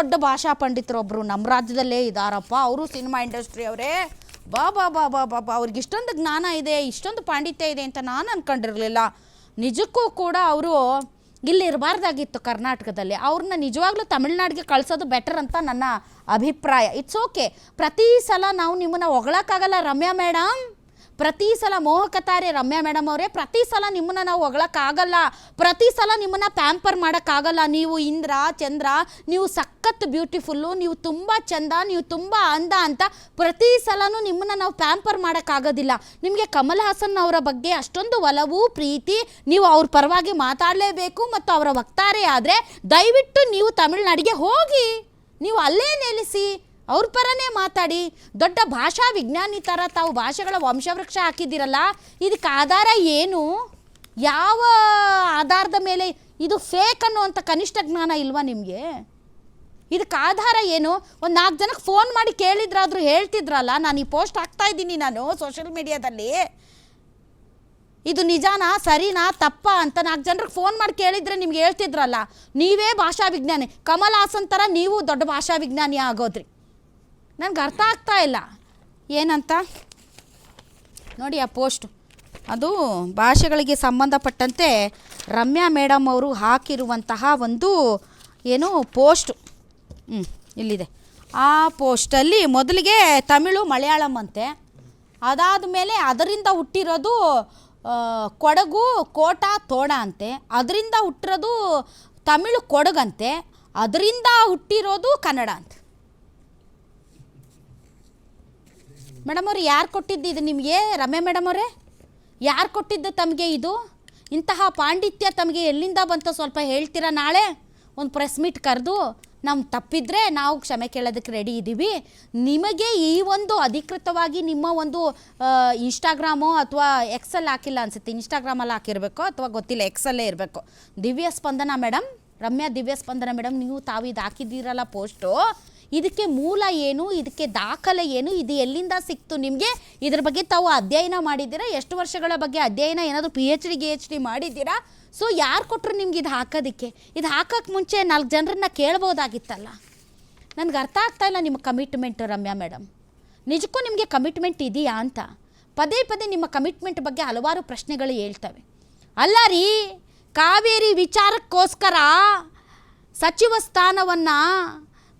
ದೊಡ್ಡ ಭಾಷಾ ಪಂಡಿತರೊಬ್ಬರು ನಮ್ಮ ರಾಜ್ಯದಲ್ಲೇ ಇದ್ದಾರಪ್ಪ ಅವರು ಸಿನಿಮಾ ಇಂಡಸ್ಟ್ರಿ ಅವರೇ. ಬಾ ಬಾ ಬಾ ಬಾ ಬಾ ಬಾ. ಅವ್ರಿಗೆ ಇಷ್ಟೊಂದು ಜ್ಞಾನ ಇದೆ, ಇಷ್ಟೊಂದು ಪಾಂಡಿತ್ಯ ಇದೆ ಅಂತ ನಾನು ಅನ್ಕೊಂಡಿರಲಿಲ್ಲ. ನಿಜಕ್ಕೂ ಕೂಡ ಅವರು ಇಲ್ಲಿ ಇರಬಾರ್ದಾಗಿತ್ತು ಕರ್ನಾಟಕದಲ್ಲಿ. ಅವ್ರನ್ನ ನಿಜವಾಗ್ಲೂ ತಮಿಳ್ನಾಡಿಗೆ ಕಳ್ಸೋದು ಬೆಟರ್ ಅಂತ ನನ್ನ ಅಭಿಪ್ರಾಯ. ಇಟ್ಸ್ ಓಕೆ ಪ್ರತಿ ಸಲ ನಾವು ನಿಮ್ಮನ್ನು ಹೊಗಳಕ್ಕಾಗಲ್ಲ ರಮ್ಯಾ ಮೇಡಮ್ ಪ್ರತಿ ಸಲ ಮೋಹಕತಾರೆ ರಮ್ಯಾ ಮೇಡಮ್ ಅವರೇ, ಪ್ರತಿ ಸಲ ನಿಮ್ಮನ್ನ ನಾವು ಹೊಗಳಕ್ಕಾಗಲ್ಲ ಪ್ರತಿ ಸಲ ನಿಮ್ಮನ್ನ ಪ್ಯಾಂಪರ್ ಮಾಡೋಕ್ಕಾಗಲ್ಲ. ನೀವು ಇಂದ್ರ, ಚಂದ್ರ, ನೀವು ಸಖತ್ ಬ್ಯೂಟಿಫುಲ್ಲು, ನೀವು ತುಂಬ ಚಂದ, ನೀವು ತುಂಬ ಅಂದ ಅಂತ ಪ್ರತಿ ಸಲನೂ ನಿಮ್ಮನ್ನ ನಾವು ಪ್ಯಾಂಪರ್ ಮಾಡೋಕ್ಕಾಗೋದಿಲ್ಲ. ನಿಮಗೆ ಕಮಲ್ ಹಾಸನ್ ಅವರ ಬಗ್ಗೆ ಅಷ್ಟೊಂದು ಒಲವು, ಪ್ರೀತಿ, ನೀವು ಅವ್ರ ಪರವಾಗಿ ಮಾತಾಡಲೇಬೇಕು ಮತ್ತು ಅವರ ವಕ್ತಾರೆ ಆದರೆ ದಯವಿಟ್ಟು ನೀವು ತಮಿಳ್ನಾಡಿಗೆ ಹೋಗಿ, ನೀವು ಅಲ್ಲೇ ನೆಲೆಸಿ. ಅವ್ರ ಪರನೇ ಮಾತಾಡಿ. ದೊಡ್ಡ ಭಾಷಾ ವಿಜ್ಞಾನಿ ಥರ ತಾವು ಭಾಷೆಗಳ ವಂಶವೃಕ್ಷ ಹಾಕಿದ್ದೀರಲ್ಲ, ಇದಕ್ಕೆ ಆಧಾರ ಏನು? ಯಾವ ಆಧಾರದ ಮೇಲೆ ಇದು ಫೇಕ್ ಅನ್ನುವಂಥ ಕನಿಷ್ಠ ಜ್ಞಾನ ಇಲ್ವಾ ನಿಮಗೆ? ಇದಕ್ಕೆ ಆಧಾರ ಏನು? ಒಂದು ನಾಲ್ಕು ಜನಕ್ಕೆ ಫೋನ್ ಮಾಡಿ ಕೇಳಿದ್ರಾದರೂ ಹೇಳ್ತಿದ್ರಲ್ಲ, ನಾನು ಈ ಪೋಸ್ಟ್ ಹಾಕ್ತಾ ಇದ್ದೀನಿ ನಾನು ಸೋಷಿಯಲ್ ಮೀಡಿಯಾದಲ್ಲಿ ಇದು ನಿಜಾನಾ, ಸರಿನಾ, ತಪ್ಪ ಅಂತ ನಾಲ್ಕು ಜನರಿಗೆ ಫೋನ್ ಮಾಡಿ ಕೇಳಿದ್ರೆ ನಿಮ್ಗೆ ಹೇಳ್ತಿದ್ರಲ್ಲ, ನೀವೇ ಭಾಷಾ ವಿಜ್ಞಾನಿ. ಕಮಲ್ ಹಾಸನ್ ಥರ ನೀವು ದೊಡ್ಡ ಭಾಷಾ ವಿಜ್ಞಾನಿ ಆಗೋದ್ರಿ. ನನಗೆ ಅರ್ಥ ಆಗ್ತಾ ಇಲ್ಲ ಏನಂತ? ನೋಡಿ ಆ ಪೋಸ್ಟ್. ಅದು ಭಾಷೆಗಳಿಗೆ ಸಂಬಂಧಪಟ್ಟಂತೆ ರಮ್ಯಾ ಮೇಡಮ್ ಅವರು ಹಾಕಿರುವಂತಹ ಒಂದು ಏನು ಪೋಸ್ಟು. ಹ್ಞೂ ಇಲ್ಲಿದೆ. ಆ ಪೋಸ್ಟಲ್ಲಿ ಮೊದಲಿಗೆ ತಮಿಳು ಮಲಯಾಳಂ ಅಂತೆ. ಅದಾದ ಮೇಲೆ ಅದರಿಂದ ಹುಟ್ಟಿರೋದು ಕೊಡಗು ಕೋಟ ತೋಡ ಅಂತೆ. ಅದರಿಂದ ಹುಟ್ಟಿರೋದು ತಮಿಳು ಕೊಡಗಂತೆ. ಅದರಿಂದ ಹುಟ್ಟಿರೋದು ಕನ್ನಡ ಅಂತೆ. ಮೇಡಮ್ ಅವ್ರು, ಯಾರು ಕೊಟ್ಟಿದ್ದು ಇದು ನಿಮಗೆ? ರಮ್ಯಾ ಮೇಡಮ್ ಅವರೇ? ಯಾರು ಕೊಟ್ಟಿದ್ದು ತಮಗೆ ಇದು? ಇಂತಹ ಪಾಂಡಿತ್ಯ ತಮಗೆ ಎಲ್ಲಿಂದ ಬಂತು ಸ್ವಲ್ಪ ಹೇಳ್ತೀರಾ ನಾಳೆ? ಒಂದು ಪ್ರೆಸ್ ಮೀಟ್ ಕರೆದು ನಮ್ಮ ತಪ್ಪಿದ್ರೆ ನಾವು ಕ್ಷಮೆ ಕೇಳೋದಕ್ಕೆ ರೆಡಿ ಇದ್ದೀವಿ ನಿಮಗೆ ಈ ಒಂದು ಅಧಿಕೃತವಾಗಿ ನಿಮ್ಮ ಒಂದು ಇನ್ಸ್ಟಾಗ್ರಾಮು ಅಥವಾ ಎಕ್ಸಲ್ಲಿ ಹಾಕಿಲ್ಲ ಅನ್ಸುತ್ತೆ. ಇನ್ಸ್ಟಾಗ್ರಾಮಲ್ಲಿ ಹಾಕಿರಬೇಕು ಅಥವಾ ಗೊತ್ತಿಲ್ಲ ಎಕ್ಸಲ್ಲೇ ಇರಬೇಕು. ದಿವ್ಯ ಸ್ಪಂದನ ಮೇಡಮ್, ರಮ್ಯಾ ದಿವ್ಯ ಸ್ಪಂದನ ಮೇಡಮ್, ನೀವು ತಾವು ಇದು ಹಾಕಿದ್ದೀರಲ್ಲ ಪೋಸ್ಟು ಇದಕ್ಕೆ ಮೂಲ ಏನು? ಇದಕ್ಕೆ ದಾಖಲೆ ಏನು? ಇದು ಎಲ್ಲಿಂದ ಸಿಕ್ತು ನಿಮಗೆ? ಇದ್ರ ಬಗ್ಗೆ ತಾವು ಅಧ್ಯಯನ ಮಾಡಿದ್ದೀರಾ? ಎಷ್ಟು ವರ್ಷಗಳ ಬಗ್ಗೆ ಅಧ್ಯಯನ, ಏನಾದರೂ ಪಿ ಎಚ್ ಡಿ ಗಿ ಎಚ್ ಡಿ ಮಾಡಿದ್ದೀರಾ? ಸೊ ಯಾರು ಕೊಟ್ಟರು ನಿಮ್ಗೆ ಇದು ಹಾಕೋದಕ್ಕೆ? ಇದು ಹಾಕೋಕ್ಕೆ ಮುಂಚೆ ನಾಲ್ಕು ಜನರನ್ನ ಕೇಳ್ಬೋದಾಗಿತ್ತಲ್ಲ? ನನಗೆ ಅರ್ಥ ಆಗ್ತಾ ಇಲ್ಲ ನಿಮ್ಮ ಕಮಿಟ್ಮೆಂಟ್ ರಮ್ಯಾ ಮೇಡಮ್ ನಿಜಕ್ಕೂ ನಿಮಗೆ ಕಮಿಟ್ಮೆಂಟ್ ಇದೆಯಾ ಅಂತ? ಪದೇ ಪದೇ ನಿಮ್ಮ ಕಮಿಟ್ಮೆಂಟ್ ಬಗ್ಗೆ ಹಲವಾರು ಪ್ರಶ್ನೆಗಳು ಹೇಳ್ತವೆ. ಅಲ್ಲ ರೀ, ಕಾವೇರಿ ವಿಚಾರಕ್ಕೋಸ್ಕರ ಸಚಿವ ಸ್ಥಾನವನ್ನು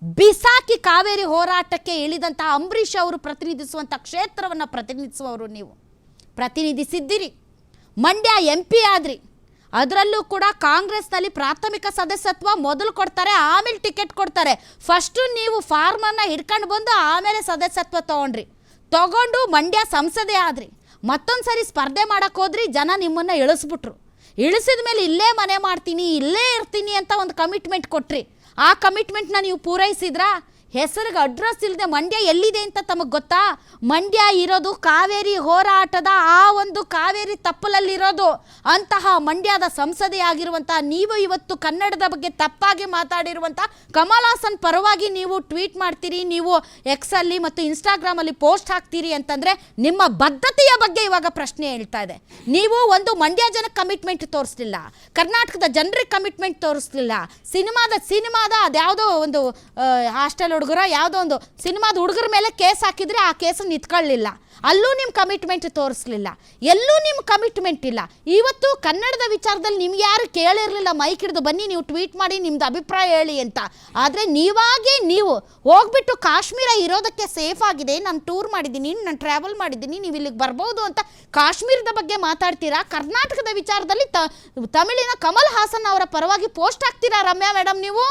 ಬಿಸಾಕಿ ಕಾವೇರಿ ಹೋರಾಟಕ್ಕೆ ಇಳಿದಂತಹ ಅಂಬರೀಷ್ ಅವರು ಪ್ರತಿನಿಧಿಸುವಂಥ ಕ್ಷೇತ್ರವನ್ನು ಪ್ರತಿನಿಧಿಸುವವರು ನೀವು. ಪ್ರತಿನಿಧಿಸಿದ್ದೀರಿ. ಮಂಡ್ಯ ಎಂ ಪಿ ಆದ್ರಿ. ಅದರಲ್ಲೂ ಕೂಡ ಕಾಂಗ್ರೆಸ್ನಲ್ಲಿ ಪ್ರಾಥಮಿಕ ಸದಸ್ಯತ್ವ ಮೊದಲು ಕೊಡ್ತಾರೆ, ಆಮೇಲೆ ಟಿಕೆಟ್ ಕೊಡ್ತಾರೆ. ಫಸ್ಟು ನೀವು ಫಾರ್ಮನ್ನು ಹಿಡ್ಕೊಂಡು ಬಂದು ಆಮೇಲೆ ಸದಸ್ಯತ್ವ ತೊಗೊಂಡ್ರಿ. ತಗೊಂಡು ಮಂಡ್ಯ ಸಂಸದೆ ಆದ್ರಿ. ಮತ್ತೊಂದು ಸರಿ ಸ್ಪರ್ಧೆ ಮಾಡಕ್ಕೆ ಹೋದ್ರಿ, ಜನ ನಿಮ್ಮನ್ನು ಇಳಿಸ್ಬಿಟ್ರು. ಇಳಿಸಿದ ಮೇಲೆ ಇಲ್ಲೇ ಮನೆ ಮಾಡ್ತೀನಿ, ಇಲ್ಲೇ ಇರ್ತೀನಿ ಅಂತ ಒಂದು ಕಮಿಟ್ಮೆಂಟ್ ಕೊಟ್ರಿ. ಆ ಕಮಿಟ್ಮೆಂಟ್ನ ನೀವು ಪೂರೈಸಿದ್ರಾ? ಹೆಸರಿಗೆ ಅಡ್ರೆಸ್ ಇಲ್ಲದೆ ಮಂಡ್ಯ ಎಲ್ಲಿದೆ ಅಂತ ತಮಗೆ ಗೊತ್ತಾ? ಮಂಡ್ಯ ಇರೋದು ಕಾವೇರಿ ಹೋರಾಟದ ಆ ಒಂದು ಕಾವೇರಿ ತಪ್ಪಲಲ್ಲಿರೋದು. ಅಂತಹ ಮಂಡ್ಯದ ಸಂಸದೆ ಆಗಿರುವಂಥ ನೀವು ಇವತ್ತು ಕನ್ನಡದ ಬಗ್ಗೆ ತಪ್ಪಾಗಿ ಮಾತಾಡಿರುವಂಥ ಕಮಲ್ ಹಾಸನ್ ಪರವಾಗಿ ನೀವು ಟ್ವೀಟ್ ಮಾಡ್ತೀರಿ, ನೀವು ಎಕ್ಸಲ್ಲಿ ಮತ್ತು ಇನ್ಸ್ಟಾಗ್ರಾಮಲ್ಲಿ ಪೋಸ್ಟ್ ಹಾಕ್ತೀರಿ ಅಂತಂದರೆ ನಿಮ್ಮ ಬದ್ಧತೆಯ ಬಗ್ಗೆ ಇವಾಗ ಪ್ರಶ್ನೆ ಹೇಳ್ತಾ ಇದೆ. ನೀವು ಒಂದು ಮಂಡ್ಯ ಜನಕ್ಕೆ ಕಮಿಟ್ಮೆಂಟ್ ತೋರಿಸ್ಲಿಲ್ಲ, ಕರ್ನಾಟಕದ ಜನರಿಗೆ ಕಮಿಟ್ಮೆಂಟ್ ತೋರಿಸ್ಲಿಲ್ಲ, ಸಿನಿಮಾದ ಸಿನಿಮಾದ ಅದ್ಯಾವುದೋ ಒಂದು ಹಾಸ್ಟೆಲ್ ಹುಡುಗರ ಯಾವುದೋ ಒಂದು ಸಿನಿಮಾದ ಹುಡುಗರ ಮೇಲೆ ಕೇಸ್ ಹಾಕಿದ್ರೆ ಆ ಕೇಸನ್ನು ನಿಂತ್ಕೊಳ್ಳಿಲ್ಲ. ಅಲ್ಲೂ ನಿಮ್ಮ ಕಮಿಟ್ಮೆಂಟ್ ತೋರಿಸ್ಲಿಲ್ಲ. ಎಲ್ಲೂ ನಿಮ್ಮ ಕಮಿಟ್ಮೆಂಟ್ ಇಲ್ಲ. ಇವತ್ತು ಕನ್ನಡದ ವಿಚಾರದಲ್ಲಿ ನಿಮ್ಗೆ ಯಾರು ಕೇಳಿರಲಿಲ್ಲ ಮೈಕ್ ಹಿಡಿದು ಬನ್ನಿ, ನೀವು ಟ್ವೀಟ್ ಮಾಡಿ, ನಿಮ್ದು ಅಭಿಪ್ರಾಯ ಹೇಳಿ ಅಂತ. ಆದರೆ ನೀವಾಗಿ ನೀವು ಹೋಗ್ಬಿಟ್ಟು ಕಾಶ್ಮೀರ ಇರೋದಕ್ಕೆ ಸೇಫ್ ಆಗಿದೆ. ನಾನು ಟೂರ್ ಮಾಡಿದ್ದೀನಿ, ನಾನು ಟ್ರಾವೆಲ್ ಮಾಡಿದ್ದೀನಿ, ನೀವು ಇಲ್ಲಿಗೆ ಬರ್ಬೋದು ಅಂತ ಕಾಶ್ಮೀರದ ಬಗ್ಗೆ ಮಾತಾಡ್ತೀರಾ? ಕರ್ನಾಟಕದ ವಿಚಾರದಲ್ಲಿ ತಮಿಳಿನ ಕಮಲ್ ಹಾಸನ್ ಅವರ ಪರವಾಗಿ ಪೋಸ್ಟ್ ಹಾಕ್ತೀರಾ ರಮ್ಯಾ ಮೇಡಮ್ ನೀವು?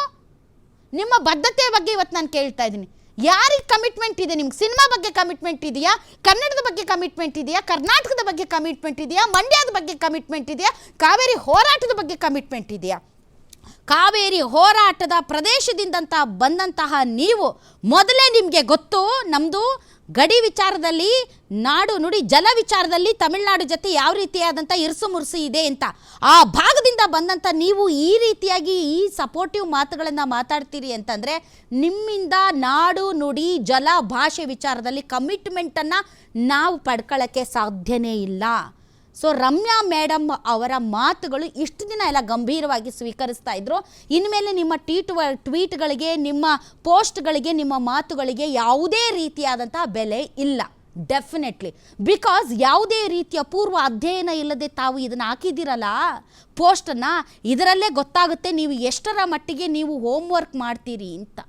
ನಿಮ್ಮ ಬದ್ಧತೆಯ ಬಗ್ಗೆ ಇವತ್ತು ನಾನು ಕೇಳ್ತಾ ಇದ್ದೀನಿ. ಯಾರಿಗೆ ಕಮಿಟ್ಮೆಂಟ್ ಇದೆ? ನಿಮ್ಗೆ ಸಿನಿಮಾ ಬಗ್ಗೆ ಕಮಿಟ್ಮೆಂಟ್ ಇದೆಯಾ? ಕನ್ನಡದ ಬಗ್ಗೆ ಕಮಿಟ್ಮೆಂಟ್ ಇದೆಯಾ? ಕರ್ನಾಟಕದ ಬಗ್ಗೆ ಕಮಿಟ್ಮೆಂಟ್ ಇದೆಯಾ? ಮಂಡ್ಯದ ಬಗ್ಗೆ ಕಮಿಟ್ಮೆಂಟ್ ಇದೆಯಾ? ಕಾವೇರಿ ಹೋರಾಟದ ಬಗ್ಗೆ ಕಮಿಟ್ಮೆಂಟ್ ಇದೆಯಾ? ಕಾವೇರಿ ಹೋರಾಟದ ಪ್ರದೇಶದಿಂದಂತ ಬಂದಂತಹ ನೀವು ಮೊದಲೇ ನಿಮಗೆ ಗೊತ್ತು ನಮ್ಮದು ಗಡಿ ವಿಚಾರದಲ್ಲಿ, ನಾಡು ನುಡಿ ಜಲ ವಿಚಾರದಲ್ಲಿ ತಮಿಳುನಾಡು ಜೊತೆ ಯಾವ ರೀತಿಯಾದಂಥ ಇರುಸು ಮುರುಸು ಇದೆ ಅಂತ. ಆ ಭಾಗದಿಂದ ಬಂದಂಥ ನೀವು ಈ ರೀತಿಯಾಗಿ ಈ ಸಪೋರ್ಟಿವ್ ಮಾತುಗಳನ್ನು ಮಾತಾಡ್ತೀರಿ ಅಂತಂದರೆ, ನಿಮ್ಮಿಂದ ನಾಡು ನುಡಿ ಜಲ ಭಾಷೆ ವಿಚಾರದಲ್ಲಿ ಕಮಿಟ್ಮೆಂಟನ್ನು ನಾವು ಪಡ್ಕೊಳ್ಳೋಕ್ಕೆ ಸಾಧ್ಯನೇ ಇಲ್ಲ. ಸೊ ರಮ್ಯಾ ಮೇಡಮ್ ಅವರ ಮಾತುಗಳು ಇಷ್ಟು ದಿನ ಎಲ್ಲ ಗಂಭೀರವಾಗಿ ಸ್ವೀಕರಿಸ್ತಾ ಇದ್ರು. ಇನ್ಮೇಲೆ ನಿಮ್ಮ ಟ್ವೀಟ್ ಟ್ವೀಟ್ಗಳಿಗೆ, ನಿಮ್ಮ ಪೋಸ್ಟ್ಗಳಿಗೆ, ನಿಮ್ಮ ಮಾತುಗಳಿಗೆ ಯಾವುದೇ ರೀತಿಯಾದಂತಹ ಬೆಲೆ ಇಲ್ಲ. ಡೆಫಿನೆಟ್ಲಿ ಬಿಕಾಸ್ ಯಾವುದೇ ರೀತಿಯ ಪೂರ್ವ ಅಧ್ಯಯನ ಇಲ್ಲದೆ ತಾವು ಇದನ್ನು ಹಾಕಿದ್ದೀರಲ್ಲ ಪೋಸ್ಟನ್ನು ಇದರಲ್ಲೇ ಗೊತ್ತಾಗುತ್ತೆ ನೀವು ಎಷ್ಟರ ಮಟ್ಟಿಗೆ ನೀವು ಹೋಮ್ ವರ್ಕ್ ಮಾಡ್ತೀರಿ ಅಂತ.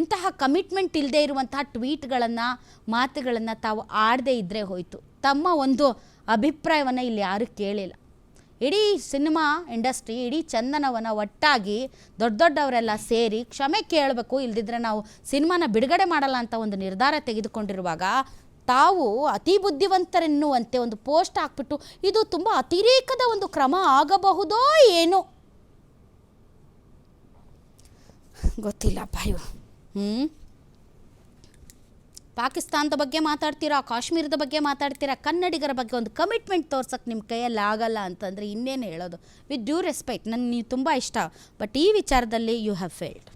ಇಂತಹ ಕಮಿಟ್ಮೆಂಟ್ ಇಲ್ಲದೆ ಇರುವಂತಹ ಟ್ವೀಟ್ಗಳನ್ನು, ಮಾತುಗಳನ್ನು ತಾವು ಆಡದೇ ಇದ್ದರೆ ಹೋಯಿತು. ತಮ್ಮ ಒಂದು ಅಭಿಪ್ರಾಯವನ್ನು ಇಲ್ಲಿ ಯಾರೂ ಕೇಳಿಲ್ಲ. ಇಡೀ ಸಿನಿಮಾ ಇಂಡಸ್ಟ್ರಿ, ಇಡೀ ಚಂದನವನ ಒಟ್ಟಾಗಿ ದೊಡ್ಡ ದೊಡ್ಡವರೆಲ್ಲ ಸೇರಿ ಕ್ಷಮೆ ಕೇಳಬೇಕು, ಇಲ್ದಿದ್ರೆ ನಾವು ಸಿನಿಮಾನ ಬಿಡುಗಡೆ ಮಾಡಲ್ಲ ಅಂತ ಒಂದು ನಿರ್ಧಾರ ತೆಗೆದುಕೊಂಡಿರುವಾಗ ತಾವು ಅತಿ ಬುದ್ಧಿವಂತರೆನ್ನುವಂತೆ ಒಂದು ಪೋಸ್ಟ್ ಹಾಕ್ಬಿಟ್ಟು ಇದು ತುಂಬ ಅತಿರೇಕದ ಒಂದು ಕ್ರಮ ಆಗಬಹುದೋ ಏನು? ಗೊತ್ತಿಲ್ಲ ಇವು ಹ್ಞೂ ಪಾಕಿಸ್ತಾನದ ಬಗ್ಗೆ ಮಾತಾಡ್ತೀರಾ? ಕಾಶ್ಮೀರದ ಬಗ್ಗೆ ಮಾತಾಡ್ತೀರಾ? ಕನ್ನಡಿಗರ ಬಗ್ಗೆ ಒಂದು ಕಮಿಟ್ಮೆಂಟ್ ತೋರ್ಸಕ್ಕೆ ನಿಮ್ಮ ಕೈಯಲ್ಲಿ ಆಗಲ್ಲ ಅಂತಂದರೆ ಇನ್ನೇನು ಹೇಳೋದು? ವಿತ್ ಡ್ಯೂ ರೆಸ್ಪೆಕ್ಟ್ ನನಗೆ ನೀವು ತುಂಬ ಇಷ್ಟ ಬಟ್ ಈ ವಿಚಾರದಲ್ಲಿ ಯು ಹ್ಯಾವ್ ಫೇಲ್ಡ್